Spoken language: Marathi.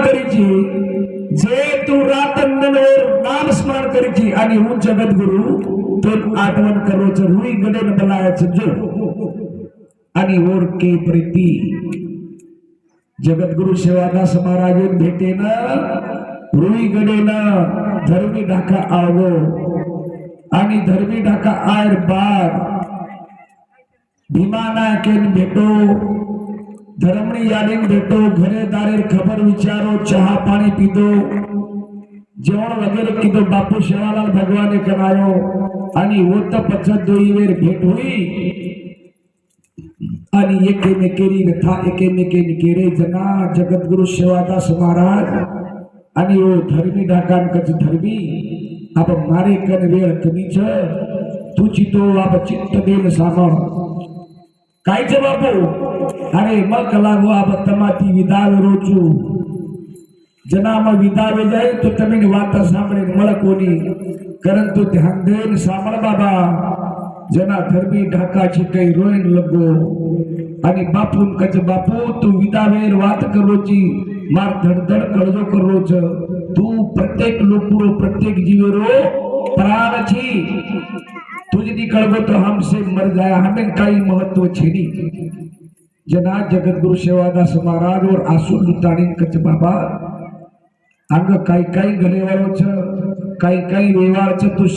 करीची जे तू रात करीची आणि तो आठवण जो आणि के प्रीती जगद्गुरु शिवादास महाराज भेटे ना रुई गडे धर्मी ढाका आवो. आणि धर्मी ढाका आयर बाग. भीमाना केन भेटो. ધર્મણી યાદીન ભેટો ઘરે દારે ખબર વિચારો ચા પાણી પીધો जेवण वगैरे कितो बापू शेवालाल भगवाने करायो आणि ओत पचत दोई वेर भेट होई आणि एकेमेकेरी व्यथा एकेमेकेनी केरे जना जगद्गुरु शिवादास महाराज आणि ओ धर्मी डाकान कच धर्मी आप मारे कन वेळ कमीच तू चितो आप चित्त देन सामण कायचे बापू अरे मग लागू माती विदाल रोचू. जनाम विदावे जाई तो तमीन वाता सामने मला कोणी. कारण तो ध्यान देन सांभळ बाबा. जना धर्मी ढाकाची काही रोईन लगो. आणि बापू कच बापू तू विदावेर वात करोची. मार धडधड कळजो करोच. तू प्रत्येक लोकुरो प्रत्येक जीवरो प्राणची. तुझ निकलबो तो हमसे मर गया हमें कई महत्त्व छीनी जना जगद्गुरु सेवादास महाराज और आसुर लुतानी कच बाबा. अंग काही काही गलेवाळच काही काही रेवाळच तुझे